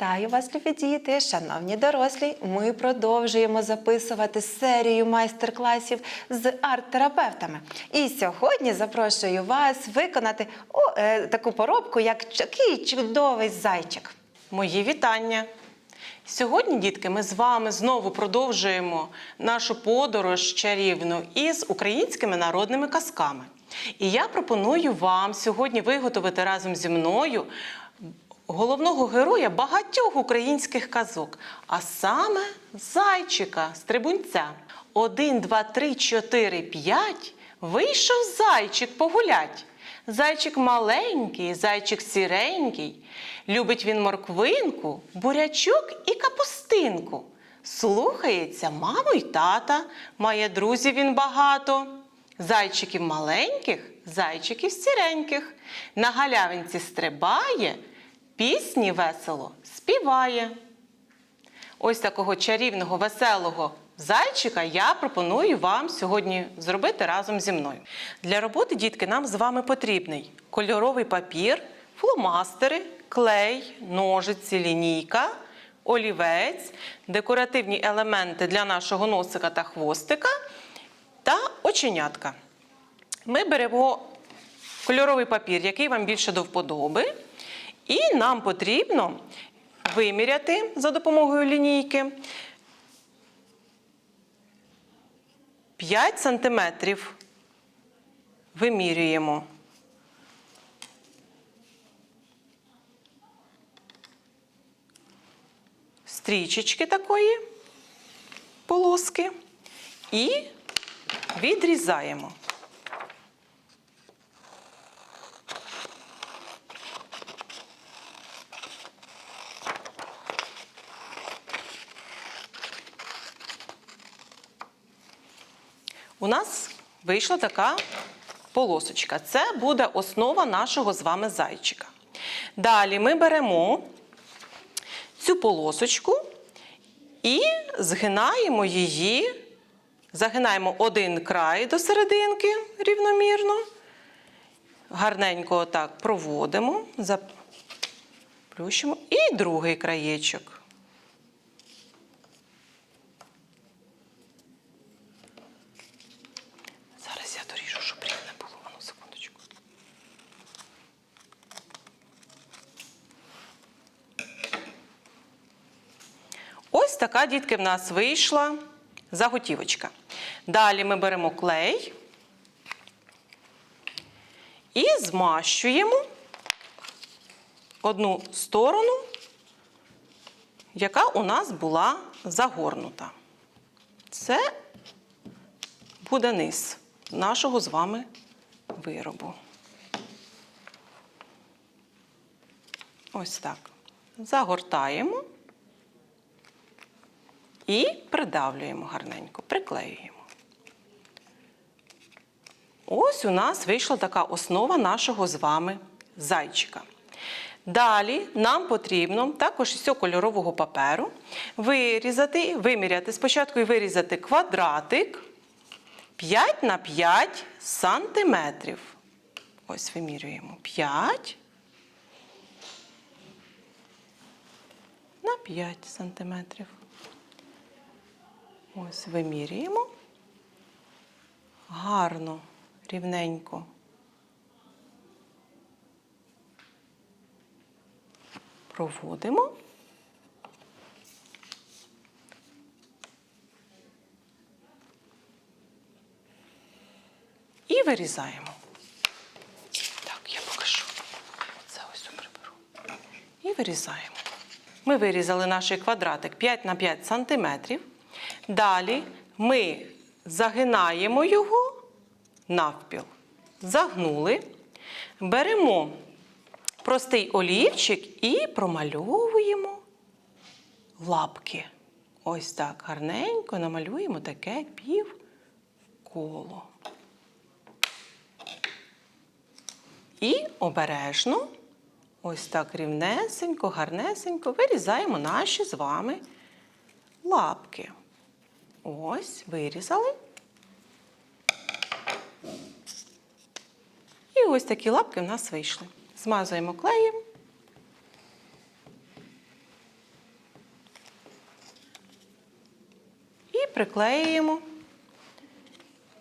Вітаю вас, любі діти, шановні дорослі. Ми продовжуємо записувати серію майстер-класів з арт-терапевтами. І сьогодні запрошую вас виконати о, е, таку поробку, як такий чудовий зайчик. Мої вітання! Сьогодні, дітки, ми з вами знову продовжуємо нашу подорож чарівну із українськими народними казками. І я пропоную вам сьогодні виготовити разом зі мною головного героя багатьох українських казок, а саме зайчика, стрибунця. Один, два, три, чотири, п'ять. Вийшов зайчик погулять. Зайчик маленький, зайчик сіренький. Любить він морквинку, бурячок і капустинку. Слухається маму й тата, має друзів він багато. Зайчиків маленьких, зайчиків сіреньких. На галявинці стрибає, пісні весело співає. Ось такого чарівного, веселого зайчика я пропоную вам сьогодні зробити разом зі мною. Для роботи, дітки, нам з вами потрібний кольоровий папір, фломастери, клей, ножиці, лінійка, олівець, декоративні елементи для нашого носика та хвостика та оченятка. Ми беремо кольоровий папір, який вам більше до вподоби, і нам потрібно виміряти за допомогою лінійки 5 сантиметрів. Вимірюємо. Стрічечки такої полоски і відрізаємо. У нас вийшла така полосочка. Це буде основа нашого з вами зайчика. Далі ми беремо цю полосочку і згинаємо її, загинаємо один край до серединки рівномірно. Гарненько отак проводимо, заплющимо і другий краєчок. Зараз я доріжу, щоб рівне було. Ану, секундочку. Ось така, дітки, в нас вийшла заготівочка. Далі ми беремо клей і змащуємо одну сторону, яка у нас була загорнута. Це буде низ нашого з вами виробу. Ось так. Загортаємо і придавлюємо гарненько, приклеюємо. Ось у нас вийшла така основа нашого з вами зайчика. Далі нам потрібно також із цього кольорового паперу вирізати, виміряти спочатку і вирізати квадратик 5 на 5 сантиметрів. Ось вимірюємо 5 на 5 сантиметрів. Ось вимірюємо. Гарно, рівненько. Проводимо. І вирізаємо. Так, я покажу. Це ось приберу. І вирізаємо. Ми вирізали наш квадратик 5 на 5 сантиметрів. Далі ми загинаємо його навпіл. Загнули. Беремо простий олівчик і промальовуємо лапки. Ось так гарненько намалюємо таке півколо. І обережно, ось так рівнесенько, гарнесенько вирізаємо наші з вами лапки. Ось, вирізали. І ось такі лапки в нас вийшли. Змазуємо клеєм. І приклеюємо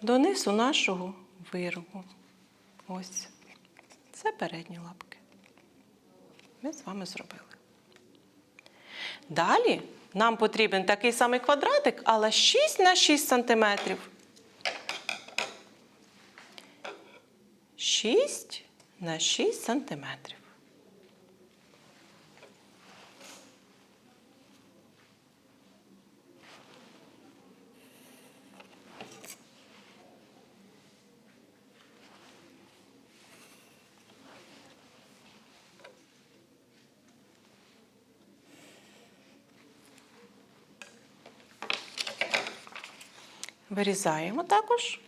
донизу нашого виробу. Ось. Це передні лапки. Ми з вами зробили. Далі нам потрібен такий самий квадратик, але 6 на 6 сантиметрів. 6 на 6 сантиметрів. Вирізаємо також.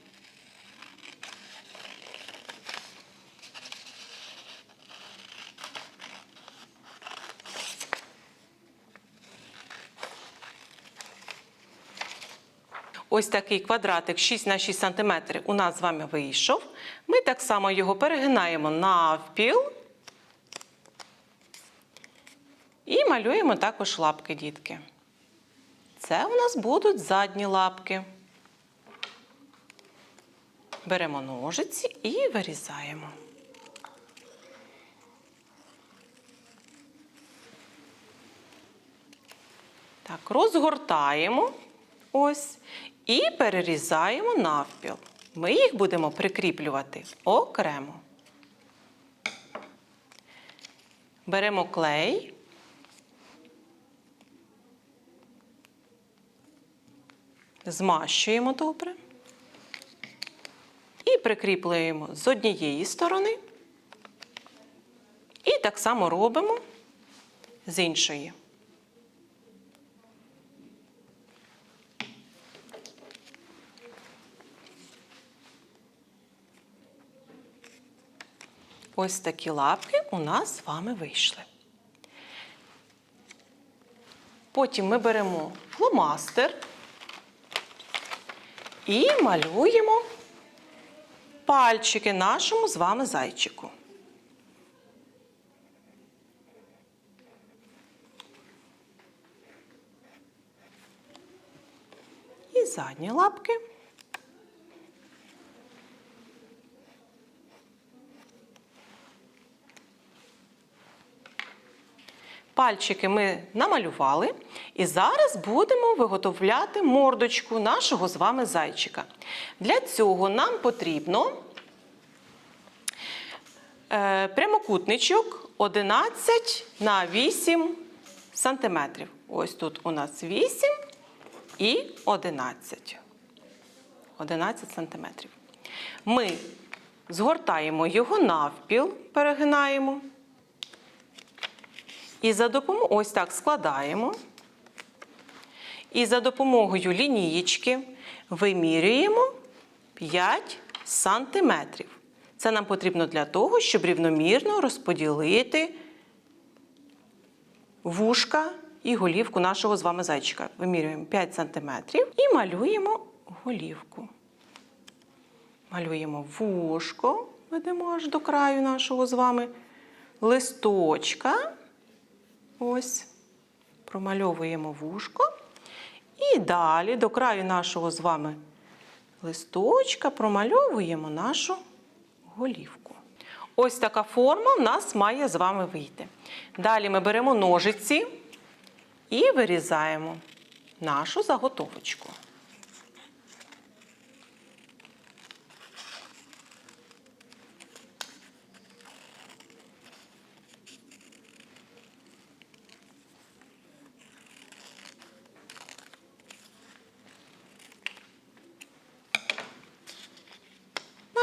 Ось такий квадратик 6 на 6 см у нас з вами вийшов. Ми так само його перегинаємо навпіл і малюємо також лапки, дітки. Це у нас будуть задні лапки. Беремо ножиці і вирізаємо. Так, розгортаємо ось і перерізаємо навпіл. Ми їх будемо прикріплювати окремо. Беремо клей. Змащуємо добре. І прикріплюємо з однієї сторони. І так само робимо з іншої. Ось такі лапки у нас з вами вийшли. Потім ми беремо фломастер і малюємо пальчики нашому з вами зайчику. І задні лапки. Пальчики ми намалювали, і зараз будемо виготовляти мордочку нашого з вами зайчика. Для цього нам потрібно е, прямокутничок 11 на 8 сантиметрів. Ось тут у нас 8 і 11. 11 сантиметрів. Ми згортаємо його навпіл, перегинаємо. І за допомогою ось так складаємо. І за допомогою лінієчки вимірюємо 5 сантиметрів. Це нам потрібно для того, щоб рівномірно розподілити вушка і голівку нашого з вами зайчика. Вимірюємо 5 сантиметрів і малюємо голівку. Малюємо вушко, ведемо аж до краю нашого з вами листочка. Ось, промальовуємо вушко. І далі до краю нашого з вами листочка промальовуємо нашу голівку. Ось така форма в нас має з вами вийти. Далі ми беремо ножиці і вирізаємо нашу заготовочку.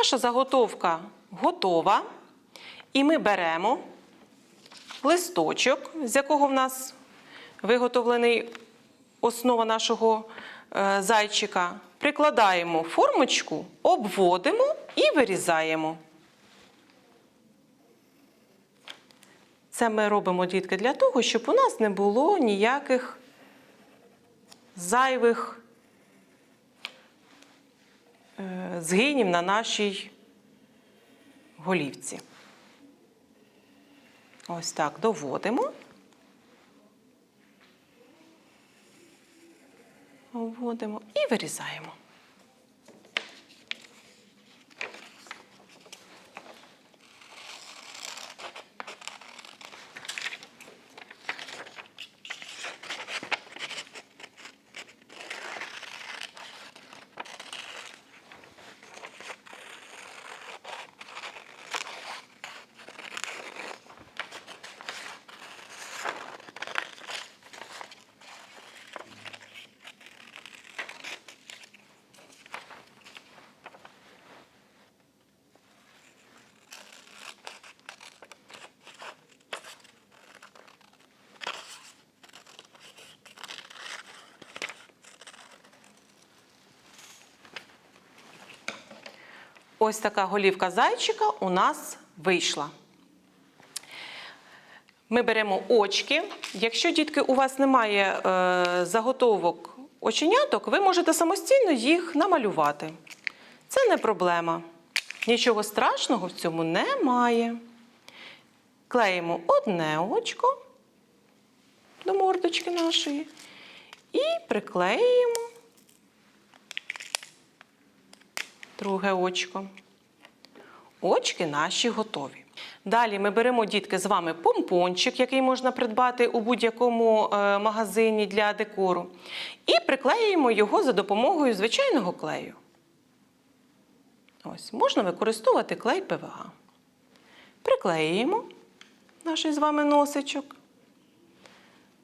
Наша заготовка готова. І ми беремо листочок, з якого в нас виготовлений основа нашого е, зайчика. Прикладаємо формочку, обводимо і вирізаємо. Це ми робимо, дітки, для того, щоб у нас не було ніяких зайвих згинів на нашій голівці. Ось так доводимо. Вводимо і вирізаємо. Ось така голівка зайчика у нас вийшла. Ми беремо очки. Якщо, дітки, у вас немає е, заготовок оченяток, ви можете самостійно їх намалювати. Це не проблема. Нічого страшного в цьому немає. Клеїмо одне очко до мордочки нашої і приклеїмо друге очко. Очки наші готові. Далі ми беремо дітки з вами помпончик, який можна придбати у будь-якому е, магазині для декору, і приклеюємо його за допомогою звичайного клею. Ось, можна використовувати клей ПВА. Приклеюємо наш з вами носичок.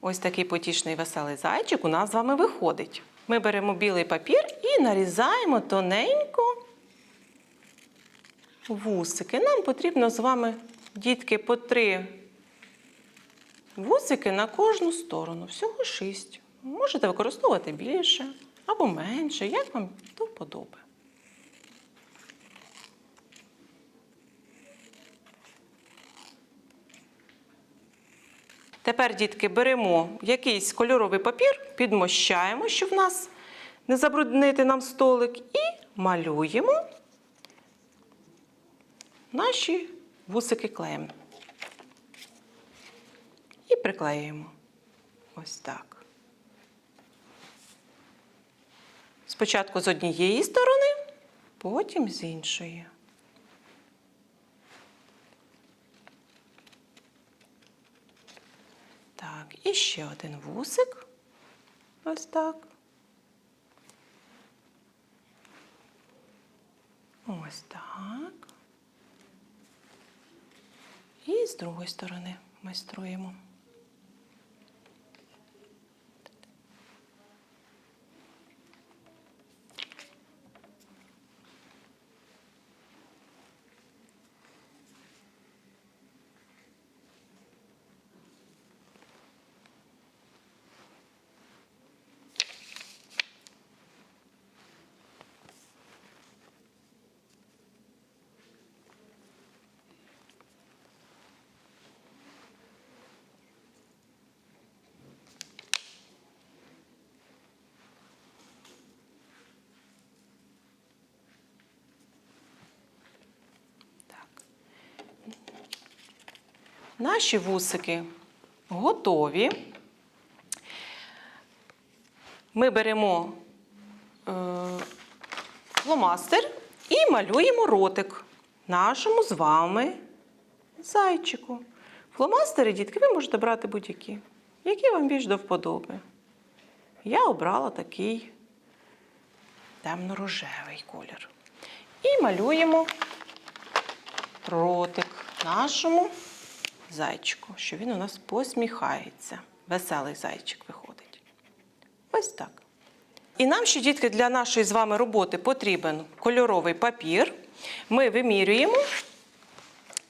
Ось такий потішний веселий зайчик у нас з вами виходить. Ми беремо білий папір і нарізаємо тоненько вусики. Нам потрібно з вами, дітки, по три вусики на кожну сторону. Всього шість. Можете використовувати більше або менше, як вам до вподоби. Тепер, дітки, беремо якийсь кольоровий папір, підмощаємо, щоб в нас не забруднити нам столик, і малюємо наші вусики клеєм. І приклеюємо. Ось так. Спочатку з однієї сторони, потім з іншої. Так, і ще один вусик. Ось так. Ось так. І з другої сторони майструємо. Наші вусики готові. Ми беремо е, фломастер і малюємо ротик нашому з вами зайчику. Фломастери, дітки, ви можете брати будь-які, які вам більш до вподоби. Я обрала такий темно-рожевий колір. І малюємо ротик нашому зайчику, що він у нас посміхається. Веселий зайчик виходить. Ось так. І нам ще, дітки, для нашої з вами роботи потрібен кольоровий папір. Ми вимірюємо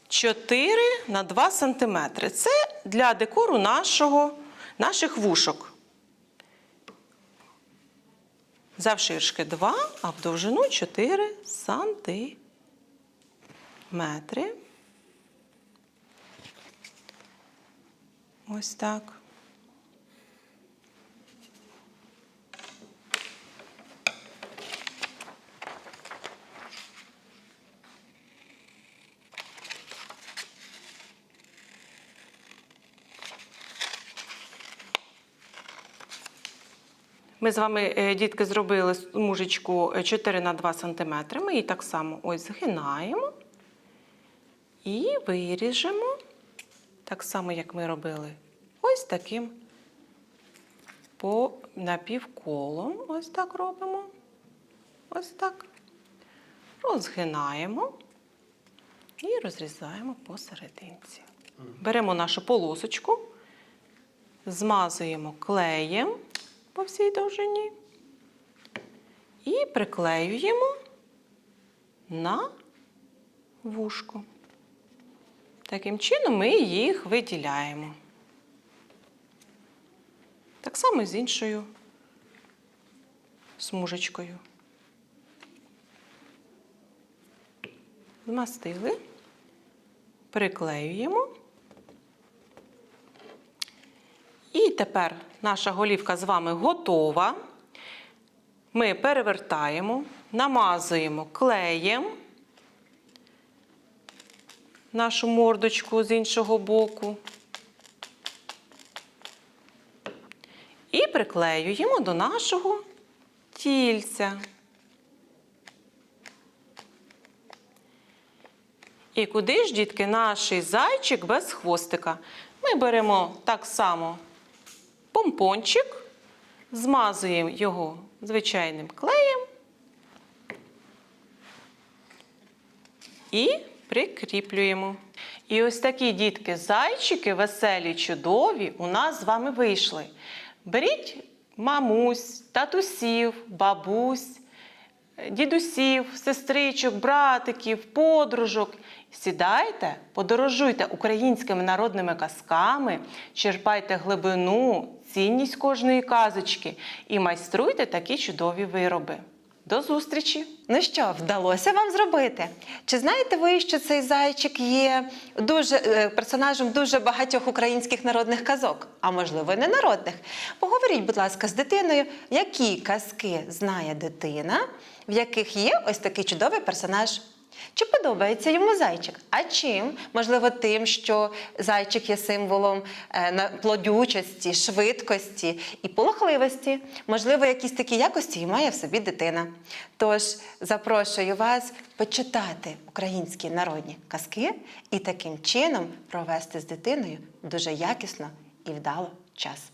4 на 2 см. Це для декору нашого, наших вушок. Завширшки 2, а в довжину 4 сантиметри. Ось так. Ми з вами, е, дітки, зробили смужечку 4 на 2 см. Ми її так само ось згинаємо і виріжемо, так само, як ми робили, ось таким по напівколом. Ось так робимо. Ось так. Розгинаємо і розрізаємо посерединці. Беремо нашу полосочку, змазуємо клеєм по всій довжині і приклеюємо на вушко. Таким чином ми їх виділяємо. Так само з іншою смужечкою. Змастили, приклеюємо. І тепер наша голівка з вами готова. Ми перевертаємо, намазуємо клеєм нашу мордочку з іншого боку. І приклеюємо до нашого тільця. І куди ж, дітки, наш зайчик без хвостика? Ми беремо так само помпончик, змазуємо його звичайним клеєм і прикріплюємо. І ось такі дітки, зайчики веселі, чудові, у нас з вами вийшли. Беріть мамусь, татусів, бабусь, дідусів, сестричок, братиків, подружок. Сідайте, подорожуйте українськими народними казками, черпайте глибину, цінність кожної казочки і майструйте такі чудові вироби. До зустрічі! Ну що, вдалося вам зробити? Чи знаєте ви, що цей зайчик є дуже е, персонажем дуже багатьох українських народних казок, а можливо, не народних? Поговоріть, будь ласка, з дитиною, які казки знає дитина, в яких є ось такий чудовий персонаж. Чи подобається йому зайчик? А чим? Можливо, тим, що зайчик є символом е, плодючості, швидкості і полохливості. Можливо, якісь такі якості і має в собі дитина. Тож запрошую вас почитати українські народні казки і таким чином провести з дитиною дуже якісно і вдало час.